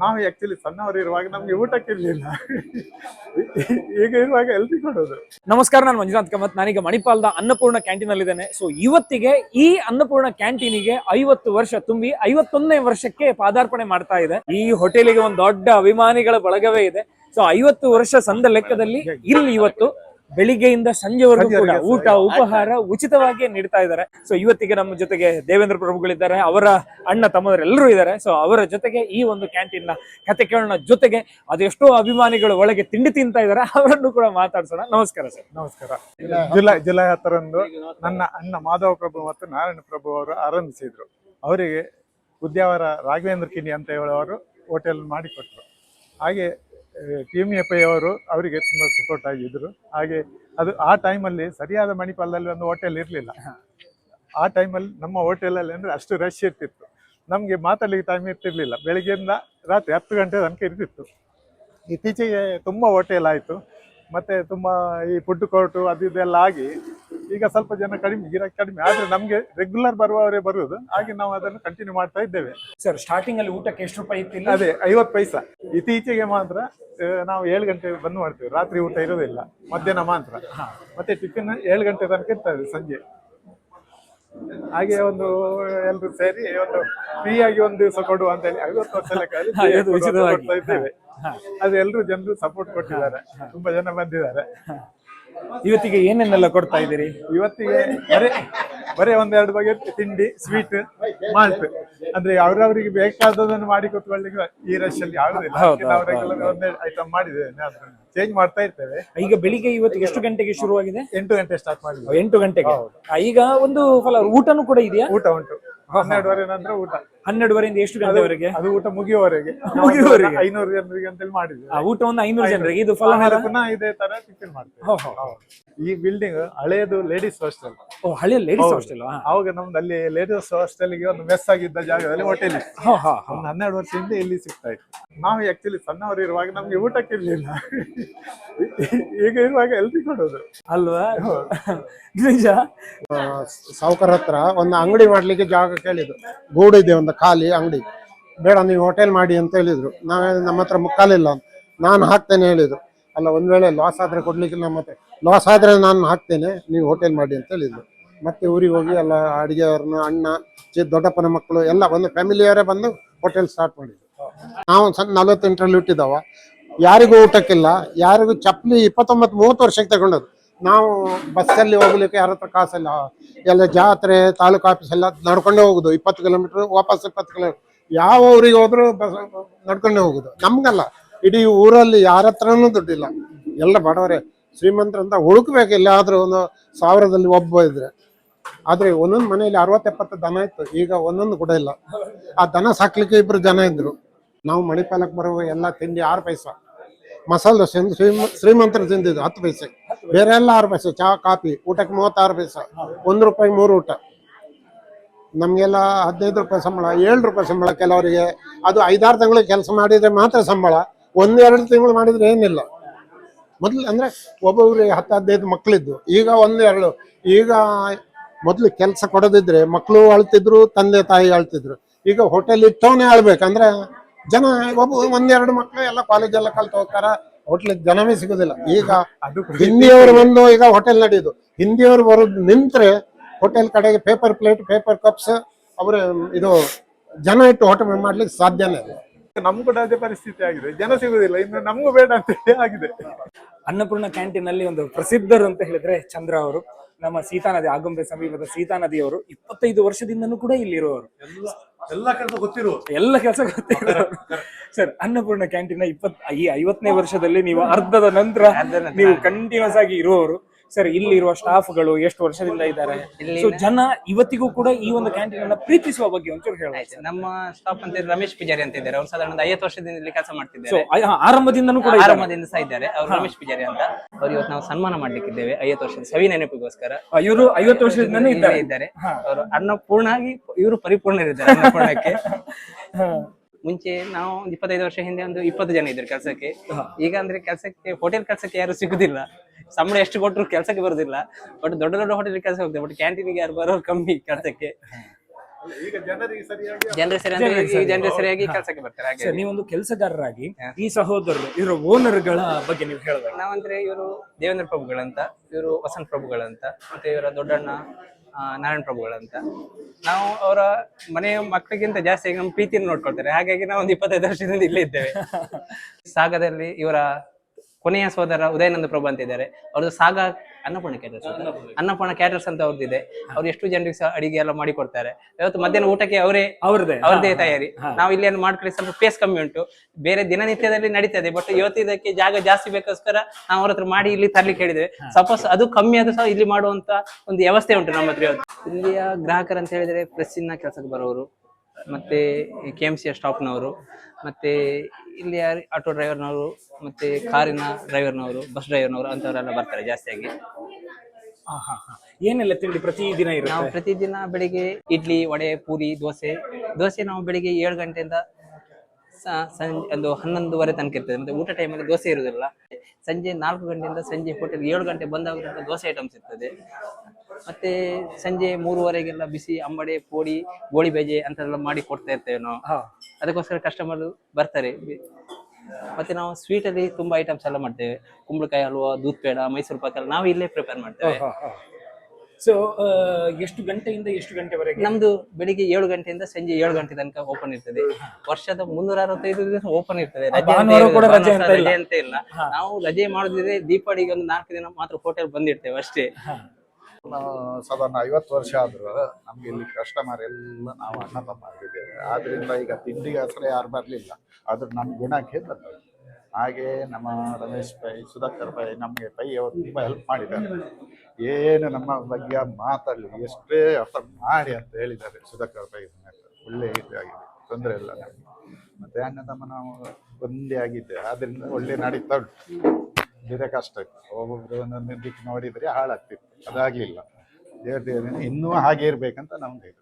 ನಾವು ಆಕ್ಚುಲಿ ಸಣ್ಣವರು ಇರುವಾಗ ನಮ್ಗೆ ಊಟಕ್ಕೆ ಇರ್ಲಿಲ್ಲ. ಈಗ ಇರುವಾಗ ಎಲ್ರಿ ಕೊಡೋದು. ನಮಸ್ಕಾರ ನಾನು ಮಂಜುನಾಥ್ ಕಮತ್. ನಾನೀಗ ಮಣಿಪಾಲದ ಅನ್ನಪೂರ್ಣ ಕ್ಯಾಂಟೀನ್ ಅಲ್ಲಿ ಇದ್ದೇನೆ ಸೊ ಇವತ್ತಿಗೆ ಈ ಅನ್ನಪೂರ್ಣ ಕ್ಯಾಂಟೀನಿಗೆ ಐವತ್ತು ವರ್ಷ ತುಂಬಿ ಐವತ್ತೊಂದನೇ ವರ್ಷಕ್ಕೆ ಪಾದಾರ್ಪಣೆ ಮಾಡ್ತಾ ಇದೆ. ಈ ಹೋಟೆಲಿಗೆ ಒಂದು ದೊಡ್ಡ ಅಭಿಮಾನಿಗಳ ಬಳಗವೇ ಇದೆ. ಸೊ ಐವತ್ತು ವರ್ಷ ಸಂದ ಲೆಕ್ಕದಲ್ಲಿ ಇಲ್ಲಿ ಇವತ್ತು ಬೆಳಿಗ್ಗೆಯಿಂದ ಸಂಜೆವರೆಗೂ ಕೂಡ ಊಟ ಉಪಹಾರ ಉಚಿತವಾಗಿ ನೀಡ್ತಾ ಇದ್ದಾರೆ. ಸೊ ಇವತ್ತಿಗೆ ನಮ್ಮ ಜೊತೆಗೆ ದೇವೇಂದ್ರ ಪ್ರಭುಗಳಿದ್ದಾರೆ ಅವರ ಅಣ್ಣ ತಮ್ಮದರೆಲ್ಲರೂ ಇದ್ದಾರೆ. ಸೊ ಅವರ ಜೊತೆಗೆ ಈ ಒಂದು ಕ್ಯಾಂಟೀನ್ನ ಕತೆ ಕೇಳೋಣ ಜೊತೆಗೆ ಅದೆಷ್ಟೋ ಅಭಿಮಾನಿಗಳು ಒಳಗೆ ತಿಂಡಿ ತಿಂತಾ ಇದ್ದಾರೆ ಅವರನ್ನು ಕೂಡ ಮಾತಾಡ್ಸೋಣ. ನಮಸ್ಕಾರ ಸರ್. ನಮಸ್ಕಾರ. ಜುಲೈ ಜುಲೈ ಹತ್ತರಂದು ನನ್ನ ಅಣ್ಣ ಮಾಧವ ಪ್ರಭು ಮತ್ತು ನಾರಾಯಣ ಪ್ರಭು ಅವರು ಆರಂಭಿಸಿದ್ರು. ಅವರಿಗೆ ಉದ್ಯಾವರ ರಾಘವೇಂದ್ರ ಕಿಣಿ ಅಂತ ಹೇಳುವವರು ಹೋಟೆಲ್ ಮಾಡಿಕೊಟ್ರು. ಹಾಗೆ ಟಿ ಎಂ ಎಫ್ ಅವರು ಅವರಿಗೆ ತುಂಬ ಸಪೋರ್ಟ್ ಆಗಿದ್ರು. ಹಾಗೆ ಅದು ಆ ಟೈಮಲ್ಲಿ ಸರಿಯಾದ ಮಣಿಪಾಲದಲ್ಲಿ ಒಂದು ಹೋಟೆಲ್ ಇರಲಿಲ್ಲ. ಆ ಟೈಮಲ್ಲಿ ನಮ್ಮ ಹೋಟೆಲಲ್ಲಿ ಅಂದರೆ ಅಷ್ಟು ರಶ್ ಇರ್ತಿತ್ತು. ನಮಗೆ ಮಾತಾಡಲಿಕ್ಕೆ ಟೈಮ್ ಇರ್ತಿರ್ಲಿಲ್ಲ. ಬೆಳಿಗ್ಗೆಯಿಂದ ರಾತ್ರಿ ಹತ್ತು ಗಂಟೆ ತನಕ ಇರ್ತಿತ್ತು. ಇತ್ತೀಚೆಗೆ ತುಂಬ ಹೋಟೆಲ್ ಆಯಿತು. ಮತ್ತು ತುಂಬ ಈ ಫುಡ್ ಕೋರ್ಟು ಅದು ಇದೆಲ್ಲ ಆಗಿ ಈಗ ಸ್ವಲ್ಪ ಜನ ಕಡಿಮೆ ಗಿರಾಕಿ ಕಡಿಮೆ. ಆದ್ರೆ ನಮ್ಗೆ ರೆಗ್ಯುಲರ್ ಬರುವವರೇ ಬರುವುದು. ಹಾಗೆ ನಾವು ಅದನ್ನು ಕಂಟಿನ್ಯೂ ಮಾಡ್ತಾ ಇದ್ದೇವೆ. ಸರ್ ಸ್ಟಾರ್ಟಿಂಗ್ ಅಲ್ಲಿ ಊಟಕ್ಕೆ ಎಷ್ಟು ರೂಪಾಯಿ ಇತ್ತಿಲ್ಲ? ಅದೇ ಐವತ್ತು ಪೈಸಾ. ಇತ್ತೀಚೆಗೆ ಮಾತ್ರ ಆ, ನಾವು ಏಳು ಗಂಟೆ ಬಂದ್ ಮಾಡ್ತೇವೆ. ರಾತ್ರಿ ಊಟ ಇರೋದಿಲ್ಲ ಮಧ್ಯಾಹ್ನ ಮಾತ್ರ. ಮತ್ತೆ ಟಿಫಿನ್ ಏಳು ಗಂಟೆ ತನಕ ಇರ್ತದೆ ಸಂಜೆ. ಹಾಗೆ ಒಂದು ಎಲ್ರು ಸೇರಿ ಒಂದು ಫ್ರೀ ಆಗಿ ಒಂದು ದಿವಸ ಕೊಡುವ ಅಂತ ಹೇಳಿ ಐವತ್ತು ವರ್ಷ ಲೆಕ್ಕದಲ್ಲಿ free ಆಗಿ ಕೊಡುವ ಅಂತ ಉಚಿತವಾಗಿ. ಕೊಡ್ತಾ ಇದ್ದೇವೆ. ಅದು ಎಲ್ರು ಜನರು ಸಪೋರ್ಟ್ ಕೊಟ್ಟಿದ್ದಾರೆ. ತುಂಬಾ ಜನ ಬಂದಿದ್ದಾರೆ. ಇವತ್ತಿಗೆ ಏನೇನೆಲ್ಲ ಕೊಡ್ತಾ ಇದ್ದೀರಿ? ಇವತ್ತಿಗೆ ಬರೇ ಬರೇ ಒಂದೆರಡು ಬಗೆ ತಿಂಡಿ ಸ್ವೀಟ್ ಮಾಲ್ಟ್ ಅಂದ್ರೆ ಅವ್ರವ್ರಿಗೆ ಬೇಕಾದದನ್ನು ಮಾಡಿ ಕೊಟ್ಕೊಳ್ಳಿಕ್ಕೆ ಈ ರಶ್ ಅಲ್ಲಿ ಆಗುದಿಲ್ಲ. ಒಂದೇ ಐಟಮ್ ಮಾಡಿದ್ದೇನೆ ಚೇಂಜ್ ಮಾಡ್ತಾ ಇರ್ತೇವೆ. ಈಗ ಬೆಳಿಗ್ಗೆ ಇವತ್ತಿಗೆ ಎಷ್ಟು ಗಂಟೆಗೆ ಶುರುವಾಗಿದೆ? ಎಂಟು ಗಂಟೆ ಸ್ಟಾರ್ಟ್ ಮಾಡಿದ್ವಿ. ಎಂಟು ಗಂಟೆಗೆ. ಈಗ ಒಂದು ಫಲ ಊಟನೂ ಕೂಡ ಇದೆಯಾ? ಊಟ ಉಂಟು. ಹನ್ನೆರಡುವರೆ ನಂತರ ಊಟ. ಹನ್ನೆರಡುವರೆಯಿಂದ ಎಷ್ಟು ಗಂಟೆವರೆಗೆ? ಅದು ಊಟ ಮುಗಿಯುವವರೆಗೆ. ಮುಗಿಯುವವರೆಗೆ? ಐನೂರು ಜನರಿಗೆ ಅಂತೇಳಿ ಮಾಡಿದ್ವಿ. ಆ, ಊಟ ಒಂದು ಐನೂರು ಜನರಿಗೆ. ಇದು ಪುನಃ ಇದೇ ತರ ಟಿಫಿನ್ ಮಾಡ್ತೀವಿ. ಈ ಬಿಲ್ಡಿಂಗ್ ಹಳೆಯದು ಲೇಡೀಸ್ ಹಾಸ್ಟೆಲ್ ಓ ಹಳೆಯ ಲೇಡೀಸ್ ಹಾಸ್ಟೆಲ್ ಅವಾಗ ನಮ್ದು ಅಲ್ಲಿ ಲೇಡೀಸ್ ಹಾಸ್ಟೆಲ್ಗೆ ಒಂದು ಮೆಸ್ ಆಗಿದ್ದ ಜಾಗದಲ್ಲಿ ಹೋಟೆಲ್ ಇತ್ತು. ಒಂದು ಹನ್ನೆರಡು ವರ್ಷದಿಂದ ಇಲ್ಲಿ ಸಿಗ್ತಾ ಇತ್ತು. ನಾವು ಆಕ್ಚುಲಿ ಸಣ್ಣವರು ಇರುವಾಗ ನಮ್ಗೆ ಊಟಕ್ಕೆ ಇರ್ಲಿಲ್ಲ ಈಗ ಇರುವಾಗ ಎಲ್ರಿ ಕೊಡೋದು. ಅಲ್ವಾ? ನಿಜ? ಸಾವುಕಾರ ಹತ್ರ ಒಂದು ಅಂಗಡಿ ಮಾಡ್ಲಿಕ್ಕೆ ಜಾಗ ಕೇಳಿದ್ರು ಗೂಡಿದೆ ಒಂದು ಖಾಲಿ ಅಂಗಡಿ. ಬೇಡ, ನೀವು ಹೋಟೆಲ್ ಮಾಡಿ ಅಂತ ಹೇಳಿದ್ರು. ನಾವೇ ನಮ್ಮ ಹತ್ರ ಮುಕ್ಕಾಲಿಲ್ಲ ಅಂತ. ನಾನು ಹಾಕ್ತೇನೆ ಹೇಳಿದ್ರು. ಅಲ್ಲ, ಒಂದ್ ವೇಳೆ ಲಾಸ್ ಆದ್ರೆ ಕೊಡ್ಲಿಕ್ಕಿಲ್ಲ ಮತ್ತೆ ಲಾಸ್ ಆದ್ರೆ ನಾನು ಹಾಕ್ತೇನೆ, ನೀವು ಹೋಟೆಲ್ ಮಾಡಿ ಅಂತ ಹೇಳಿದ್ರು. ಮತ್ತೆ ಊರಿಗೆ ಹೋಗಿ ಎಲ್ಲ ಅಡಿಗೆಯವ್ರನ್ನ, ಅಣ್ಣ ಚಿ ದೊಡ್ಡಪ್ಪನ ಮಕ್ಕಳು, ಎಲ್ಲ ಒಂದು ಫ್ಯಾಮಿಲಿಯವರೇ ಬಂದು ಹೋಟೆಲ್ ಸ್ಟಾರ್ಟ್ ಮಾಡಿದ್ರು. ನಾವು ಸಣ್ಣ ನಲ್ವತ್ತೆಂಟರಲ್ಲಿ ಹುಟ್ಟಿದವ ಯಾರಿಗೂ ಊಟಕ್ಕಿಲ್ಲ, ಯಾರಿಗೂ ಚಪ್ಪಲಿ ಇಪ್ಪತ್ತೊಂಬತ್ತು ಮೂವತ್ತು ವರ್ಷಕ್ಕೆ ತಗೊಂಡದ್ದು ನಾವು ಬಸ್ಸಲ್ಲಿ ಹೋಗ್ಲಿಕ್ಕೆ ಯಾರ ಹತ್ರ ಕಾಸಲ್ಲ, ಎಲ್ಲ ಜಾತ್ರೆ, ತಾಲೂಕು ಆಫೀಸ್ ಎಲ್ಲ ನಡ್ಕೊಂಡೇ ಹೋಗುದು. ಇಪ್ಪತ್ತು ಕಿಲೋಮೀಟರ್ ವಾಪಸ್ ಇಪ್ಪತ್ತು ಕಿಲೋಮೀಟರ್ ಯಾವ ಊರಿಗೆ ಹೋದ್ರು ಬಸ್ ನಡ್ಕೊಂಡೇ ಹೋಗುದು. ನಮ್ಗಲ್ಲ. ಇಡೀ ಊರಲ್ಲಿ ಯಾರ ಹತ್ರನೂ ದುಡ್ಡಿಲ್ಲ. ಎಲ್ಲ ಬಡವರೇ. ಶ್ರೀಮಂತರಂತ ಹುಡುಕ್ಬೇಕು ಎಲ್ಲಾದ್ರೂ ಒಂದು ಸಾವಿರದಲ್ಲಿ ಒಬ್ಬ ಇದ್ರೆ. ಆದ್ರೆ ಒಂದೊಂದು ಮನೆಯಲ್ಲಿ ಅರವತ್ತೆಪ್ಪತ್ತು ದನ ಇತ್ತು. ಈಗ ಒಂದೊಂದು ಕೂಡ ಇಲ್ಲ. ಆ ದನ ಸಾಕ್ಲಿಕ್ಕೆ ಇಬ್ರು ಜನ ಇದ್ರು. ನಾವು ಮಣಿಪಾಲಕ್ಕೆ ಬರುವ ಎಲ್ಲ ತಿಂಡಿ ಆರು ಪೈಸಾ. ಮಸಾಲೆ ದೋಸೆ ಅಂದ್ರೆ ಶ್ರೀಮ ಶ್ರೀಮಂತರು ತಿಂದಿದ್ದು ಹತ್ತು ಪೈಸೆ. ಬೇರೆ ಎಲ್ಲ ಆರು ಪೈಸೆ, ಚಹಾ, ಕಾಫಿ, ಊಟಕ್ಕೆ ಮೂವತ್ತಾರು ಪೈಸೆ. ಒಂದು ರೂಪಾಯಿ ಮೂರು ಊಟ. ನಮಗೆಲ್ಲ ಹದಿನೈದು ರೂಪಾಯಿ ಸಂಬಳ, ಏಳು ರೂಪಾಯಿ ಸಂಬಳ ಕೆಲವರಿಗೆ. ಅದು ಐದಾರು ತಿಂಗಳು ಕೆಲಸ ಮಾಡಿದ್ರೆ ಮಾತ್ರ ಸಂಬಳ. ಒಂದು ಎರಡು ತಿಂಗಳು ಮಾಡಿದ್ರೆ ಏನಿಲ್ಲ. ಮೊದ್ಲು ಅಂದ್ರೆ ಒಬ್ಬೊಬ್ಬರಿಗೆ ಹತ್ತು, ಹದಿನೈದು ಮಕ್ಕಳಿದ್ದು ಈಗ ಒಂದು, ಎರಡು. ಈಗ ಮೊದ್ಲು ಕೆಲಸ ಕೊಡದಿದ್ರೆ ಮಕ್ಕಳು ಅಳ್ತಿದ್ರು, ತಂದೆ ತಾಯಿ ಅಳ್ತಿದ್ರು. ಈಗ ಹೋಟೆಲ್ ಇಟ್ಟವನೇ ಅಳ್ಬೇಕಂದ್ರೆ ಜನ ಒಬ್ಬ ಒಂದೆರಡು ಮಕ್ಕಳು ಎಲ್ಲ ಕಾಲೇಜ್ ಎಲ್ಲ ಕಲ್ತು ಹೋಗ್ತಾರ. ಹೋಟ್ಲ್ ಜನವೇ ಸಿಗುದಿಲ್ಲ. ಈಗ ಅದು ಹಿಂದಿಯವರು ಬಂದು ಈಗ ಹೋಟೆಲ್ ನಡೆಯುದು. ಹಿಂದಿಯವರು ಬರೋದು ನಿಂತ್ರೆ ಹೋಟೆಲ್ ಕಡೆಗೆ ಪೇಪರ್ ಪ್ಲೇಟ್ ಪೇಪರ್ ಕಪ್ಸ್ ಅವ್ರ ಇದು ಜನ ಇಟ್ಟು ಹೋಟೆಲ್ ಮಾಡ್ಲಿಕ್ಕೆ ಸಾಧ್ಯನೇ ಇಲ್ಲ. ನಮ್ಗೂ ಕೂಡ ಅದೇ ಪರಿಸ್ಥಿತಿ ಆಗಿದೆ. ಜನ ಸಿಗುದಿಲ್ಲ. ಇನ್ನು ನಮಗೂ ಬೇಡ ಅಂತ ಹೇಳಿ ಆಗಿದೆ. ಅನ್ನಪೂರ್ಣ ಕ್ಯಾಂಟೀನ್ ಅಲ್ಲಿ ಒಂದು ಪ್ರಸಿದ್ಧರು ಅಂತ ಹೇಳಿದ್ರೆ ಚಂದ್ರ ಅವರು. ನಮ್ಮ ಸೀತಾ ನದಿ ಆಗುಂಬೆ ಸಮೀಪದ ಸೀತಾ ನದಿಯವರು ಇಪ್ಪತ್ತೈದು ವರ್ಷದಿಂದನೂ ಕೂಡ ಇಲ್ಲಿರುವವರು. ಎಲ್ಲ ಕೆಲಸ ಗೊತ್ತಿರೋ ಎಲ್ಲ ಕೆಲಸ ಗೊತ್ತಿರೋ ಸರ್ ಅನ್ನಪೂರ್ಣ ಕ್ಯಾಂಟೀನ್ ಇಪ್ಪತ್ ಈ ಐವತ್ತನೇ ವರ್ಷದಲ್ಲಿ ನೀವು ಅರ್ಧದ ನಂತರ ನೀವು ಕಂಟಿನ್ಯೂಸ್ ಆಗಿ ಇರುವವರು. ಸರ್ ಇಲ್ಲಿ ಇರುವ ಸ್ಟಾಫ್ ಸ್ಟಾಫ್ಗಳು ಎಷ್ಟು ವರ್ಷದಿಂದ ಇದ್ದಾರೆ? ಸೊ ಜನ ಇವತ್ತಿಗೂ ಕೂಡ ಈ ಒಂದು ಕ್ಯಾಂಟೀನ್ ಅನ್ನ ಪ್ರೀತಿಸುವ ಬಗ್ಗೆ ಒಂಚೂರು ಹೇಳಿ ಆಯ್ತು. ನಮ್ಮ ಸ್ಟಾಫ್ ಅಂತ ರಮೇಶ್ ಪೂಜಾರಿ ಅಂತ ಇದ್ದಾರೆ. ಅವ್ರು ಸಾಧಾರಣ ಒಂದು ಐವತ್ತು ವರ್ಷದಿಂದ ಇಲ್ಲಿ ಕೆಲಸ ಸೊ ಮಾಡ್ತಿದ್ದಾರೆ ಆರಂಭದಿಂದನೂ ಕೂಡ ಇದ್ದಾರೆ. ಆರಂಭದಿಂದ ಸಹ ಇದ್ದಾರೆ. ಅವ್ರು ರಮೇಶ್ ಪೂಜಾರಿ ಅಂತ. ಅವ್ರು ಇವತ್ತು ನಾವು ಸನ್ಮಾನ ಮಾಡ್ಲಿಕ್ಕಿದ್ದೇವೆ ಐವತ್ತು ವರ್ಷದ ಸವಿ ನೆನಪಿಗೋಸ್ಕರ. ಆ, ಇವರು ಐವತ್ತು ವರ್ಷದಿಂದನೇ ಇದ್ದಾರೆ. ಇದ್ದಾರೆ. ಅವರು ಅನ್ನ ಆಗಿ ಇವರು ಪರಿಪೂರ್ಣ ಇದ್ದಾರೆ ಅನ್ನಪೂರ್ಣಕ್ಕೆ ಮುಂಚೆ ನಾವು ಒಂದು ಇಪ್ಪತ್ತೈದು ವರ್ಷ ಹಿಂದೆ ಒಂದು ಇಪ್ಪತ್ತು ಜನ ಇದ್ರು ಕೆಲಸಕ್ಕೆ. ಈಗ ಅಂದ್ರೆ ಕೆಲಸಕ್ಕೆ ಹೋಟೆಲ್ ಕೆಲಸಕ್ಕೆ ಯಾರು ಸಿಗುದಿಲ್ಲ. ಸಂಬಳ ಎಷ್ಟು ಕೊಟ್ಟರು ಕೆಲಸಕ್ಕೆ ಬರೋದಿಲ್ಲ. ಬಟ್ ದೊಡ್ಡ ದೊಡ್ಡ ಹೋಟೆಲ್ ಕೆಲಸ ಹೋಗ್ತದೆ ಬಟ್ ಕ್ಯಾಂಟೀನ್ಗೆ ಯಾರು ಬರೋರು ಕಮ್ಮಿ ಕೆಲಸಕ್ಕೆ. ಜನರಿಗೆ ಸರಿಯಾಗಿ ಜನರು ಸರಿ ಜನರಿಗೆ. ಸರಿಯಾಗಿ ಕೆಲಸಕ್ಕೆ ಬರ್ತಾರೆ. ಹಾಗೆ ಸರ್ ನೀವೊಂದು ಕೆಲಸಗಾರರಾಗಿ ಈ ಸಹೋದರರು ಇವರ ಓನರ್ಗಳ ಬಗ್ಗೆ ನೀವು ಹೇಳಬೇಕು. ನಾವಂದ್ರೆ ಇವರು ದೇವೇಂದ್ರ ಪ್ರಭುಗಳಂತ ಇವರು ವಸಂತ ಪ್ರಭುಗಳಂತ ಮತ್ತೆ ಇವರ ದೊಡ್ಡಣ್ಣ ಆ, ನಾರಾಯಣ ಪ್ರಭುಗಳಂತ. ನಾವು ಅವರ ಮನೆಯ ಮಕ್ಕಳಿಗಿಂತ ಜಾಸ್ತಿ ನಮ್ಮ ಪ್ರೀತಿಯನ್ನು ನೋಡ್ಕೊಳ್ತಾರೆ. ಹಾಗಾಗಿ ನಾವು ಒಂದು ಇಪ್ಪತ್ತೈದು ವರ್ಷದಿಂದ ಇಲ್ಲೇ ಇದ್ದೇವೆ. ಸಾಗದಲ್ಲಿ ಇವರ ಕೊನೆಯ ಸೋದರ ಉದಯನಂದ ಪ್ರಭು ಅಂತ ಇದ್ದಾರೆ. ಅವ್ರದ್ದು ಸಾಗ ಅನ್ನಪೂರ್ಣ ಕ್ಯಾಟರ್ಸ್ ಅನ್ನಪೂರ್ಣ. ಕ್ಯಾಟರ್ಸ್ ಅಂತ ಅವ್ರದ್ದಿದೆ. ಅವ್ರು ಎಷ್ಟು ಜನರಿಗೆ ಸಹ ಅಡಿಗೆ ಎಲ್ಲ ಮಾಡಿ ಕೊಡ್ತಾರೆ ಇವತ್ತು ಮಧ್ಯಾಹ್ನ ಊಟಕ್ಕೆ ಅವರೇ ಅವ್ರದೇ ಅವ್ರದೇ ತಯಾರಿ. ನಾವು ಇಲ್ಲಿ ಏನು ಮಾಡ್ಕೊಳ್ಳಿ ಸ್ವಲ್ಪ ಪೇಸ್ ಕಮ್ಮಿ ಉಂಟು. ಬೇರೆ ದಿನನಿತ್ಯದಲ್ಲಿ ನಡೀತದೆ ಬಟ್ ಇವತ್ತು ಇದಕ್ಕೆ ಜಾಗ ಜಾಸ್ತಿ ಬೇಕೋಸ್ಕರ ನಾವು ಅವ್ರ ಹತ್ರ ಮಾಡಿ ಇಲ್ಲಿ ತರ್ಲಿಕ್ಕೆ ಹೇಳಿದ್ದೇವೆ ಸಪೋಸ್ ಅದು ಕಮ್ಮಿ ಆದ್ರೂ ಸಹ ಇಲ್ಲಿ ಮಾಡುವಂತ ಒಂದು ವ್ಯವಸ್ಥೆ ಉಂಟು ನಮ್ಮ ಹತ್ರ ಇವತ್ತು. ಇಲ್ಲಿಯ ಗ್ರಾಹಕರು ಅಂತ ಹೇಳಿದ್ರೆ ಪ್ರೆಸ್ಸಿನ ಕೆಲಸಕ್ಕೆ ಬರೋರು ಮತ್ತೆ ಕೆ ಎಂ ಸಿಯ ಸ್ಟಾಪ್ನವರು ಮತ್ತೆ ಇಲ್ಲಿ ಆಟೋ ಡ್ರೈವರ್ನವರು ಮತ್ತೆ ಕಾರಿನ ಡ್ರೈವರ್ನವರು ಬಸ್ ಡ್ರೈವರ್ನವರು ಅಂತವರೆಲ್ಲ ಬರ್ತಾರೆ ಜಾಸ್ತಿಯಾಗಿ. ಹಾ, ಹಾ, ಹಾ. ಏನೆಲ್ಲ ತಿಂಡಿ ಪ್ರತಿದಿನ ನಾವು ಇರುತ್ತೆ ಪ್ರತಿದಿನ ಬೆಳಿಗ್ಗೆ ಇಡ್ಲಿ ವಡೆ ಪೂರಿ ದೋಸೆ. ದೋಸೆ ನಾವು ಬೆಳಿಗ್ಗೆ ಏಳು ಗಂಟೆಯಿಂದ ಸ- ಸಂಜೆ ಒಂದು ಹನ್ನೊಂದುವರೆ ತನಕ ಇರ್ತದೆ. ಮತ್ತೆ ಊಟ ಟೈಮಲ್ಲಿ ದೋಸೆ ಇರುವುದಿಲ್ಲ. ಸಂಜೆ ನಾಲ್ಕು ಗಂಟೆಯಿಂದ ಸಂಜೆ ಹೋಟೆಲ್ ಏಳು ಗಂಟೆ ಬಂದಾಗ ದೋಸೆ ಐಟಮ್ಸ್ ಇರ್ತದೆ. ಮತ್ತೆ ಸಂಜೆ ಮೂರುವರೆಗೆಲ್ಲ ಬಿಸಿ ಅಂಬಡೆ ಪೋಡಿ ಗೋಳಿ ಬೇಜೆ ಅಂತೆಲ್ಲ ಮಾಡಿ ಕೊಡ್ತಾ ಇರ್ತೇವೆ ನಾವು. ಹಾ. ಅದಕ್ಕೋಸ್ಕರ ಕಸ್ಟಮರ್ ಬರ್ತಾರೆ. ಮತ್ತೆ ನಾವು ಸ್ವೀಟ್ ಅಲ್ಲಿ ತುಂಬಾ ಐಟಮ್ಸ್ ಎಲ್ಲ ಮಾಡ್ತೇವೆ. ಕುಂಬಳಕಾಯಿ ಹಲ್ವಾ ದೂದ್ ಪೇಡ ಮೈಸೂರು ಪಾಕ್ ನಾವು ಇಲ್ಲೇ ಪ್ರಿಪೇರ್ ಮಾಡ್ತೇವೆ. ಸೊ ಎಷ್ಟು ಗಂಟೆಯಿಂದ ಎಷ್ಟು ಗಂಟೆವರೆಗೆ? ನಮ್ದು ಬೆಳಿಗ್ಗೆ ಏಳು ಗಂಟೆಯಿಂದ ಸಂಜೆ ಏಳು ಗಂಟೆ ತನಕ ಓಪನ್ ಇರ್ತದೆ. ವರ್ಷದ ಮುನ್ನೂರ ಅರವತ್ತೈದು ದಿವಸ ಓಪನ್ ಇರ್ತದೆ. ಅಂತ ಇಲ್ಲ. ರಜೆ ಅಂತ ಇಲ್ಲ. ನಾವು ರಜೆ ಮಾಡುದಿದ್ರೆ ದೀಪಾವಳಿಗೆ ಒಂದು ನಾಲ್ಕು ದಿನ ಮಾತ್ರ ಹೋಟೆಲ್ ಬಂದಿರ್ತೇವೆ ಅಷ್ಟೇ. ನಾವು ಸಾಧಾರಣ ಐವತ್ತು ವರ್ಷ ಆದ್ರೂ ನಮ್ಗೆ ಇಲ್ಲಿ ಕಸ್ಟಮರ್ ಎಲ್ಲ ನಾವು ಅಣ್ಣ ತಮ್ಮ ಆಗಿದ್ದೇವೆ ಆದ್ರಿಂದ ಈಗ ತಿಂಡಿಗೆ ಹೆಸರು ಯಾರು ಬರಲಿಲ್ಲ. ಆದ್ರೂ ನಮ್ಮ ಗುಣಕ್ಕೆ ಬಂದರು ಹಾಗೆ ನಮ್ಮ ರಮೇಶ್ ಪೈ ಸುಧಾಕರ್ ಪೈ ನಮಗೆ ಪೈ ಅವರು ತುಂಬ ಹೆಲ್ಪ್ ಮಾಡಿದ್ದಾರೆ. ಏನು ನಮ್ಮ ಬಗ್ಗೆ ಮಾತಾಡಲಿ, ಎಷ್ಟೇ ಅರ್ಥ ಮಾಡಿ ಅಂತ ಹೇಳಿದ್ದಾರೆ ಸುಧಾಕರ್ ಪೈ ಒಳ್ಳೆ ಇದಾಗಿದೆ ತೊಂದರೆ ಇಲ್ಲ ನಮಗೆ. ಮತ್ತೆ ಅಣ್ಣ ತಮ್ಮ ನಾವು ಒಂದೇ ಆಗಿದ್ದೆ. ಆದ್ರಿಂದ ಒಳ್ಳೆ ನಡೀತಾ ಉಂಟು. ಬೇರೆ ಕಷ್ಟ ಇತ್ತು ಒಬ್ಬೊಬ್ರು ಒಂದೊಂದು ದಿಕ್ಕು ನೋಡಿದ್ರೆ ಹಾಳಾಗ್ತಿತ್ತು. ಅದಾಗ್ಲಿಲ್ಲ. ದೇವ್ರ ದೇವ್ರ ಇನ್ನೂ ಹಾಗೆ ಇರಬೇಕಂತ ನಮ್ದು ಇದು.